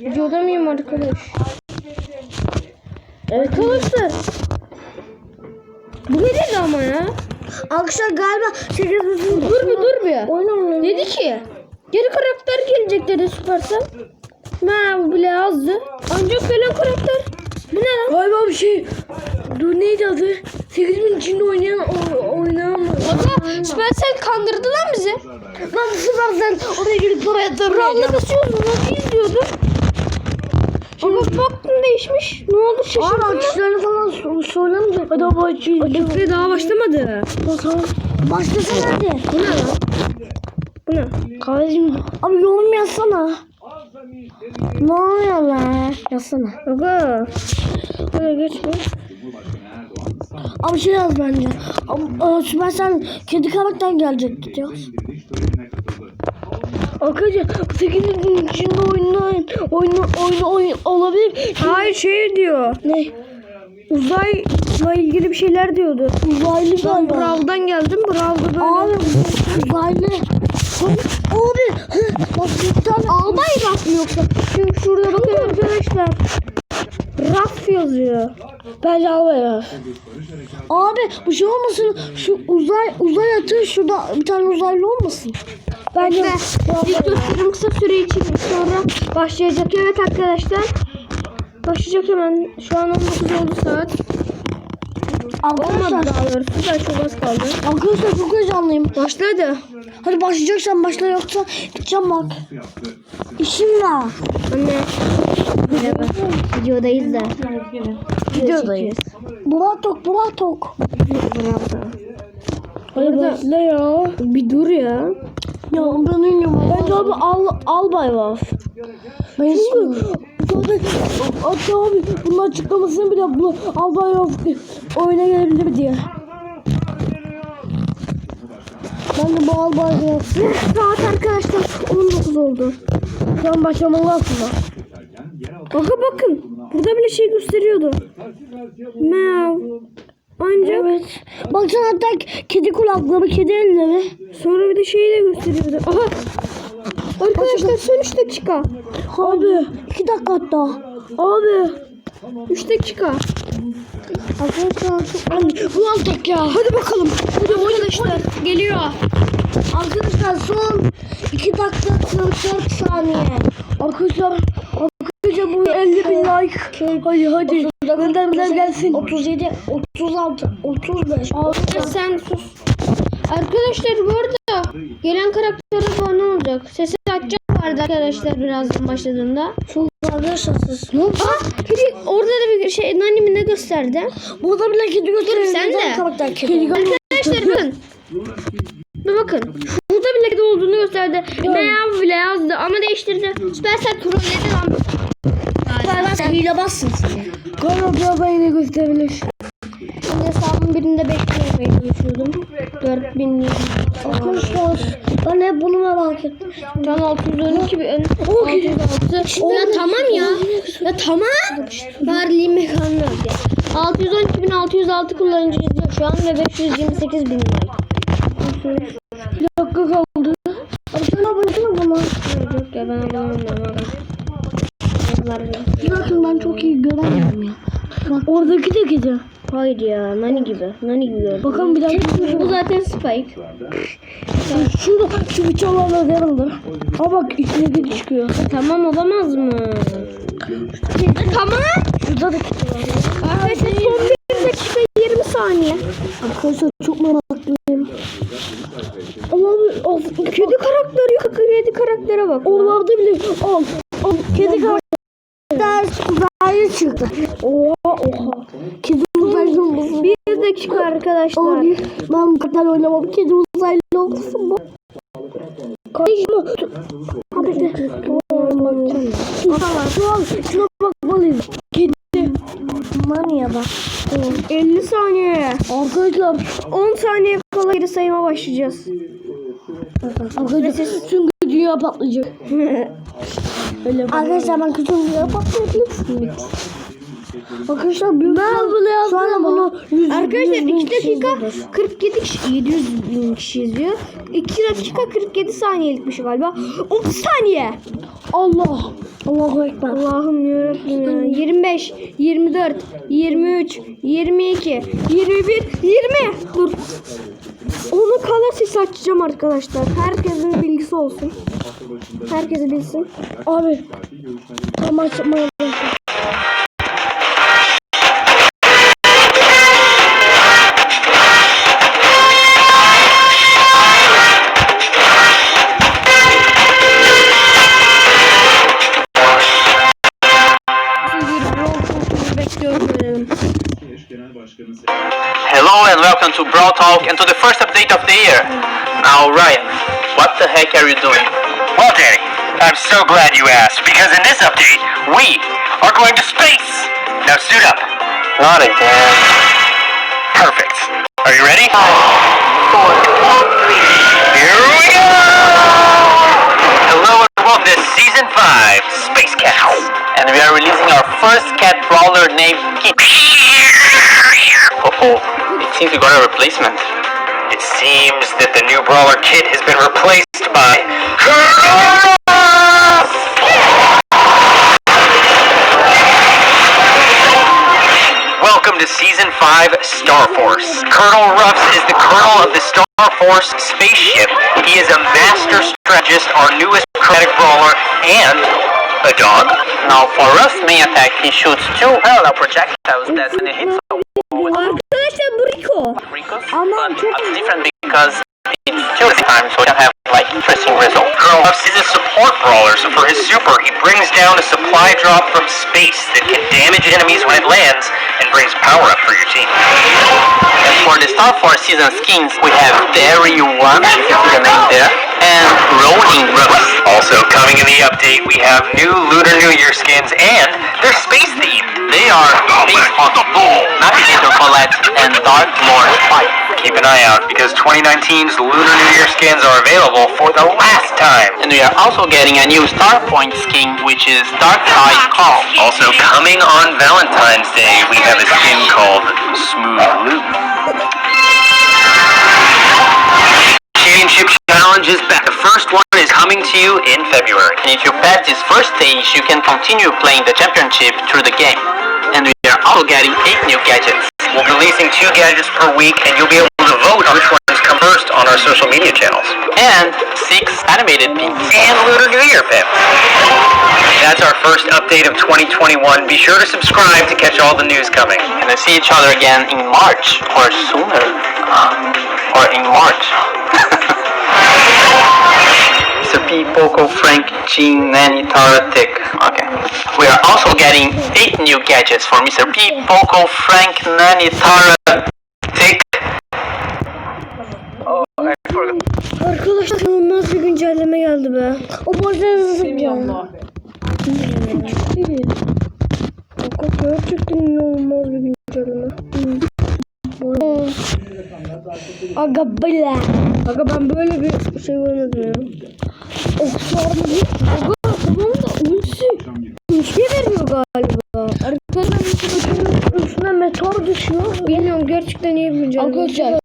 Videoda mıyım arkadaş? Arkadaşlar. Bu gelirdi ama ya. Arkadaşlar galiba 8. Dur bir dur bir. Oyun. Dedi ki geri karakter gelecek dedi Supercell. Ma bu bile azdı. Ancak gelen karakter. Bu ne lan? Galiba bir şey. Dur neydi adı? 8000 içinde oynayan oynayan mı? Aga Supercell kandırdı lan bizi. Lan Supercell oraya girip para yatırmıyor. Brawl'la kasıyoruz bunu izliyordu. Ama baktım değişmiş. Ne oldu şaşırdım. ya. açışlarını falan söylemeyecek. Hadi açayım. Küfre daha başlamadı. Tamam. Başlasana hadi. Bu ne lan? Bu ne? Kardeşim abi yorum yazsana. Ne oluyor lan? Yazsana. Aga. Buraya geçme. Abi şey yaz bence. Abi, e, Supercell kedi karakter gelecek diyor. Arkadaşlar 8'in içinde oynayın. Oyun, oyun, oyun olabilir. Hayır şey diyor. Ne? Uzayla ilgili bir şeyler diyordu. Uzaylı Ben galiba. Brawl'dan geldim. Brawl'da böyle. Abi uzaylı. Abi. Bak bir tane. Albay yoksa? Çünkü şurada bakın arkadaşlar. Raf yazıyor. Albay var. Abi bu şey olmasın. Şu uzay uzay atı şurada bir tane uzaylı olmasın. Bence gösterim kısa süre için sonra başlayacak. Evet arkadaşlar. Başlayacak hemen. Şu an 19 oldu saat. Olmadı Arkadaşlar, doğrusu. Ben çok az kaldı. arkadaşlar çok heyecanlıyım. Başladı. Hadi başlayacaksan başla yoksa gideceğim bak. İşim var. Anne. Merhaba. Videodayız da. Videodayız. Burak tok, Burak tok. Hadi başla ya. Bir dur ya. Ya ben ünlüyüm. Bence abi al, albay var. Ben zaten hatta abi bunun açıklamasını bile bu Albay of oyuna gelebilir diye. Ben de bu Albay of Saat arkadaşlar 19 oldu. şu an başlamalı aslında. Bakın bakın. Burada bile şey gösteriyordu. Meow. Ancak Evet. Baksana hatta kedi kulakları, kedi elleri. sonra bir de şeyi de gösteriyordu. Aha. Arkadaşlar son 3 dakika. Abi iki dakika hatta. Abi. 3 dakika. Arkadaşlar çok Ulan tek ya. Hadi bakalım. Hadi arkadaşlar. Geliyor. Arkadaşlar son 2 dakika 44 saniye. Arkadaşlar arkadaşlar bu 50 bin like. Hadi hadi. Gönder gönder gelsin. 37, 36, 35. Abi sen sus. Arkadaşlar bu arada gelen karaktere abone olacak. Sesi açacak vardı arkadaşlar birazdan başladığında. Çok siz. Ne oldu? Aa, kedi orada da bir şey anime ne gösterdi? Burada bile kedi gösteriyor. sen de. Karakter kedi. Arkadaşlar bakın. Bir bakın. Burada bile kedi olduğunu gösterdi. Meow bile yazdı ama değiştirdi. Supercell trolledi lan. Sen hile bassın seni. Galiba ben yine gösterebilir. Birinde beklemeye çalışıyordum. 4000 Arkadaşlar ben hep bunu merak ettim. Can 612 bir ön. 606. Ya tamam ya. Ya tamam. Verliğim mekanı öyle. 612.606 kullanıcı izliyor şu an ve 528 bin like. Bir dakika kaldı. Abi sen abone bana. Yok ya ben abone olmuyorum bakın ben çok iyi göremiyorum ya. Bak oradaki de kedi. Hayır ya nani gibi. Nani gibi gördüm. Bakın bir dakika. Bu zaten Spike. Şurada şu bıçaklarla yarıldı. Ha bak içine kedi çıkıyor. Tamam olamaz mı? Tamam. Şurada da var. Arkadaşlar son 1 dakika 20 saniye. Arkadaşlar çok meraklıyım. Ama of, kedi karakteri yok. Kedi karaktere bak. Oralarda bile al. al. Kedi karakter uzaylı çıktı. Oha oha. Kedi. Bir dakika arkadaşlar. Abi ben bu kadar oynamam. Kedi uzaylı olmasın bu. Kardeşim. Abi de. Şuna, şuna bakmalıyız. Kedi. Manya bak. 50 saniye. Arkadaşlar. 10 saniye kala geri sayıma başlayacağız. Arkadaşlar çünkü dünya patlayacak. Öyle. Arkadaşlar ben küçük dünya patlayabilirim. Arkadaşlar büyük Ben sonra bunu 100 Arkadaşlar 100 bin 2 kişi dakika izledi. 47 kişi 700 bin kişi izliyor. 2 dakika 47 saniyelik bir şey galiba. 30 saniye. Allah. Allahu Ekber. Allah'ım yarabbim ya. 25, 24, 23, 22, 21, 20. Dur. Onu kala sesi açacağım arkadaşlar. Herkesin bilgisi olsun. Herkes bilsin. Abi. Tam açmaya to Brawl Talk and to the first update of the year. Now, Ryan, what the heck are you doing? Well, Danny, I'm so glad you asked because in this update, we are going to space. Now suit up. Not again. Perfect. Are you ready? Five, four, three. Here we go! Seems we got a replacement. It seems that the new brawler kit has been replaced by Welcome to Season 5 Star Force. Colonel Ruffs is the colonel of the Star Force spaceship. He is a master strategist, our newest chromatic brawler, and a dog. Now, for Ruff's main attack, he shoots two parallel projectiles that hits but çok it's different because it's two at a time, so it can have like interesting results. Colonel Ruffs is a support brawler, so for his super, he brings down a supply drop from space that can damage enemies when it lands and brings power up for your team. And for the Star Force season skins, we have Dairy One, you see the name there, and Rolling Ruffs. Also coming in the update, we have new Lunar New Year skins and they're space themed. They are Space Hockey Bull, the Colette, and Dark Lord Fight. Keep an eye out because 2019's Lunar New Year skins are available for the last time. And we are also getting a new Star Point skin, which is Dark Eye Call. Also coming on Valentine's Day, we have a skin called Smooth Loop. Championship Challenge is back. The first one is coming to you in February. And if you pass this first stage, you can continue playing the championship through the game. And we are also getting 8 new gadgets. We'll be releasing two gadgets per week, and you'll be able to vote on which ones come first on our social media channels. And 6 animated pins. And Lunar New Year pin. That's our first update of 2021. Be sure to subscribe to catch all the news coming. And we'll see each other again in March, or sooner. Uh, or in March. Mr. P, Poco, Frank, Jean, Nanny, Tara, Tick. Okay. We are also getting 8 new gadgets for Mr. P, Poco, Frank, Nanny, Tara, Tick. Oh, I forgot. Arkadaşlar inanılmaz bir güncelleme geldi be. O boşluğu ya. Kanka gerçekten inanılmaz bir güncelleme. Aga bile. Aga ben böyle bir şey görmedim ya. Oksuarlı Aga ulti veriyor galiba. Arkadaşlar üstüne meteor düşüyor. bilmiyorum gerçekten iyi güncelleme. Arkadaşlar